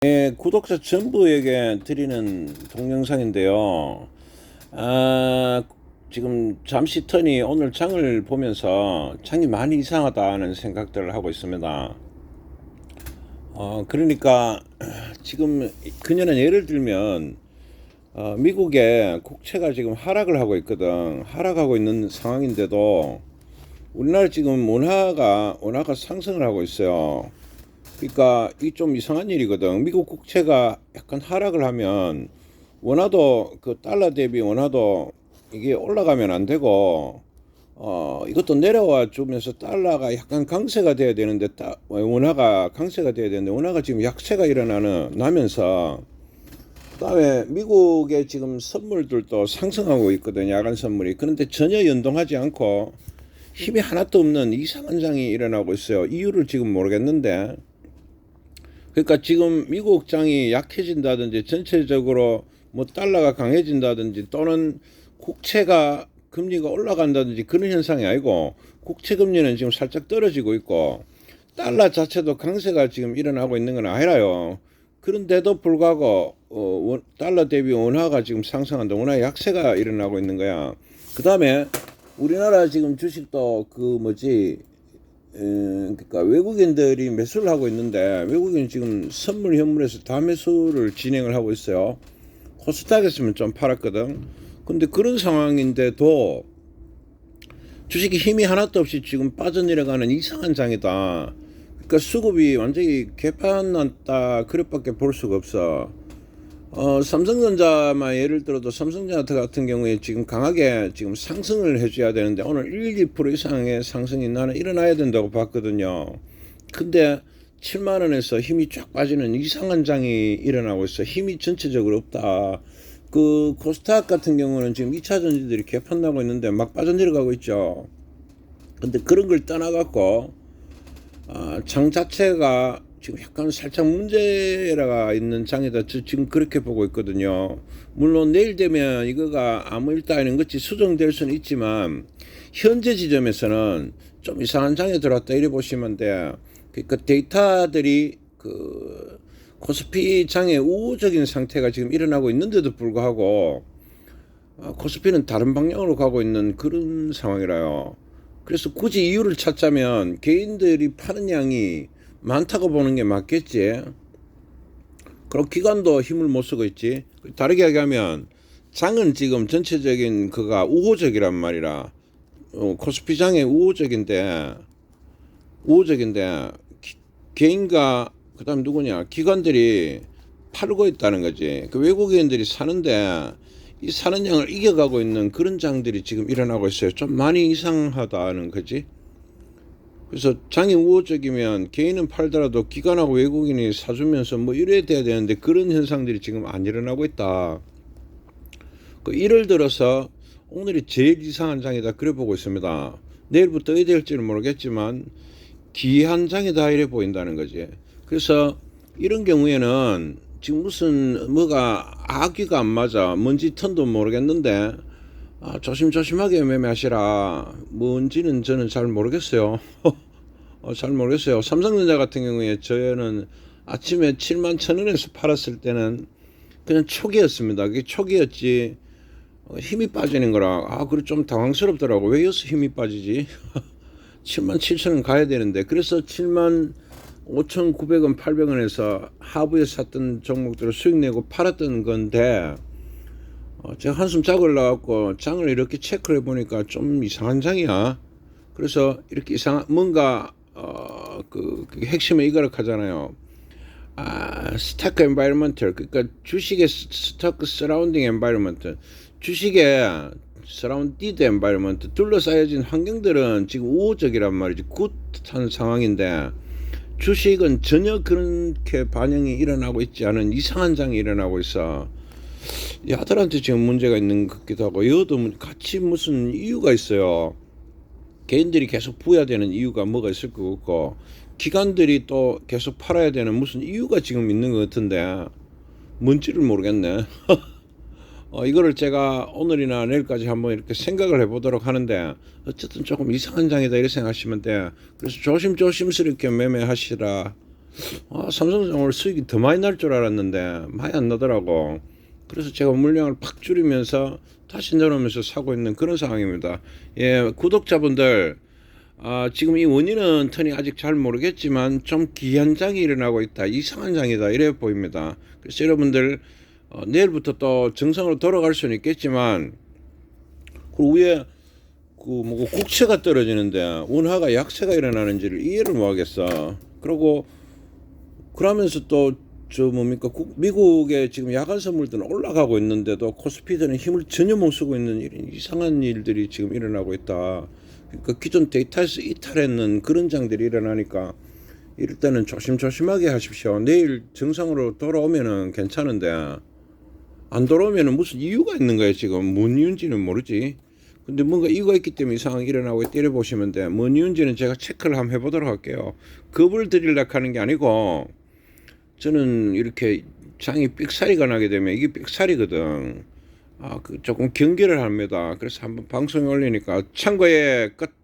네, 구독자 전부에게 드리는 동영상인데요. 아, 지금 잠시 터니 오늘 장을 보면서 장이 많이 이상하다는 생각들을 하고 있습니다. 어, 그러니까 지금 그녀는 예를 들면 어, 미국의 국채가 지금 하락을 하고 있거든. 하락하고 있는 상황인데도 우리나라 지금 원화가 원화가 상승을 하고 있어요. 그러니까 이 좀 이상한 일이거든. 미국 국채가 약간 하락을 하면 원화도 그 달러 대비 원화도 이게 올라가면 안 되고 어 이것도 내려와 주면서 달러가 약간 강세가 돼야 되는데 따, 원화가 강세가 돼야 되는데 원화가 지금 약세가 일어나는 나면서 그다음에 미국의 지금 선물들도 상승하고 있거든요. 야간 선물이. 그런데 전혀 연동하지 않고 힘이 하나도 없는 이상한 장이 일어나고 있어요. 이유를 지금 모르겠는데 그러니까 지금 미국 장이 약해진다든지 전체적으로 뭐 달러가 강해진다든지 또는 국채가 금리가 올라간다든지 그런 현상이 아니고 국채 금리는 지금 살짝 떨어지고 있고 달러 자체도 강세가 지금 일어나고 있는 건 아니라요. 그런데도 불구하고 어, 원- 달러 대비 원화가 지금 상승한다. 원화 약세가 일어나고 있는 거야. 그 다음에 우리나라 지금 주식도 그 뭐지 에, 그러니까 외국인들이 매수를 하고 있는데 외국인 지금 선물 현물에서 다 매수를 진행을 하고 있어요. 코스닥에서는 좀 팔았거든. 근데 그런 상황인데도 주식이 힘이 하나도 없이 지금 빠져내려가는 이상한 장이다. 그러니까 수급이 완전히 개판났다 그릇밖에 볼 수가 없어. 어, 삼성전자만 예를 들어도 삼성전자 같은 경우에 지금 강하게 지금 상승을 해줘야 되는데 오늘 1, 2% 이상의 상승이 나는 일어나야 된다고 봤거든요. 근데 7만 원에서 힘이 쫙 빠지는 이상한 장이 일어나고 있어. 힘이 전체적으로 없다. 그 코스닥 같은 경우는 지금 2차 전지들이 개판나고 있는데 막 빠져내려가고 있죠. 근데 그런 걸 떠나갖고 아, 장 자체가 지금 약간 살짝 문제가 있는 장이다. 저 지금 그렇게 보고 있거든요. 물론 내일 되면 이거가 아무 일도 아닌 것이 수정될 수는 있지만 현재 지점에서는 좀 이상한 장에 들어왔다 이래 보시면 돼. 그러니까 데이터들이 그 코스피 장의 우호적인 상태가 지금 일어나고 있는데도 불구하고 아, 코스피는 다른 방향으로 가고 있는 그런 상황이라요. 그래서 굳이 이유를 찾자면 개인들이 파는 양이 많다고 보는 게 맞겠지. 그럼 기관도 힘을 못 쓰고 있지. 다르게 얘기하면 장은 지금 전체적인 그가 우호적이란 말이라 어, 코스피 장의 우호적인데 우호적인데 기- 개인과 그다음 누구냐 기관들이 팔고 있다는 거지. 그 외국인들이 사는데 이 사는 양을 이겨가고 있는 그런 장들이 지금 일어나고 있어요. 좀 많이 이상하다는 거지. 그래서 장이 우호적이면 개인은 팔더라도 기관하고 외국인이 사주면서 뭐 이래야 돼야 되는데 그런 현상들이 지금 안 일어나고 있다. 그 일을 들어서 오늘이 제일 이상한 장이다 그래 보고 있습니다. 내일부터 어디 될지는 모르겠지만 기한 장이다 이래 보인다는 거지. 그래서 이런 경우에는 지금 무슨 뭐가 아기가 안 맞아 뭔지 턴도 모르겠는데 아, 조심조심하게 매매하시라. 뭔지는 저는 잘 모르겠어요. 어, 잘 모르겠어요. 삼성전자 같은 경우에 저는 아침에 7만 천 원에서 팔았을 때는 그냥 초기였습니다. 그게 초기였지. 어, 힘이 빠지는 거라. 아, 그래 좀 당황스럽더라고. 왜 여기서 힘이 빠지지? 7만 7천 원 가야 되는데. 그래서 7만 5,900원, 800원에서 하부에 샀던 종목들을 수익 내고 팔았던 건데, 어, 제가 한숨 자고 올라갖고 장을 이렇게 체크를 해보니까 좀 이상한 장이야. 그래서 이렇게 이상 뭔가 어, 그, 그 핵심은 이거를 하잖아요. 아, 스타크 엔바이러먼트 그러니까 주식의 스- 스타크 서라운딩 엔바이러먼트 주식의 서라운디드 엔바이러먼트 둘러싸여진 환경들은 지금 우호적이란 말이지 굿한 상황인데 주식은 전혀 그렇게 반영이 일어나고 있지 않은 이상한 장이 일어나고 있어. 야들한테 지금 문제가 있는 것 같기도 하고 여도 같이 무슨 이유가 있어요. 개인들이 계속 부여야 되는 이유가 뭐가 있을 것 같고 기관들이 또 계속 팔아야 되는 무슨 이유가 지금 있는 것 같은데 뭔지를 모르겠네. 어, 이거를 제가 오늘이나 내일까지 한번 이렇게 생각을 해보도록 하는데 어쨌든 조금 이상한 장이다 이렇게 생각하시면 돼. 그래서 조심조심스럽게 매매하시라. 아, 삼성전자 오늘 수익이 더 많이 날 줄 알았는데 많이 안 나더라고. 그래서 제가 물량을 팍 줄이면서 다시 내려오면서 사고 있는 그런 상황입니다. 예, 구독자분들 아, 지금 이 원인은 턴이 아직 잘 모르겠지만 좀 기한 장이 일어나고 있다. 이상한 장이다. 이래 보입니다. 그래서 여러분들 어, 내일부터 또 정상으로 돌아갈 수는 있겠지만 그 위에 그뭐 국채가 떨어지는데 원화가 약세가 일어나는지를 이해를 못 하겠어. 그리고 그러면서 또 저 뭡니까 국- 미국의 지금 야간 선물들은 올라가고 있는데도 코스피들은 힘을 전혀 못 쓰고 있는 이런 이상한 일들이 지금 일어나고 있다. 그러니까 기존 데이터에서 이탈했는 그런 장들이 일어나니까 때는 조심조심하게 하십시오. 내일 정상으로 돌아오면은 괜찮은데 안 돌아오면은 무슨 이유가 있는 거예요 지금 뭔 이유인지는 모르지. 근데 뭔가 이유가 있기 때문에 이상하게 일어나고 때려 보시면 돼. 뭔 이유인지는 제가 체크를 한번 해보도록 할게요. 겁을 드리려고 하는 게 아니고 저는 이렇게 장이 삑사리가 나게 되면 이게 삑사리거든. 아, 그 조금 경계를 합니다. 그래서 한번 방송에 올리니까 참고의 끝.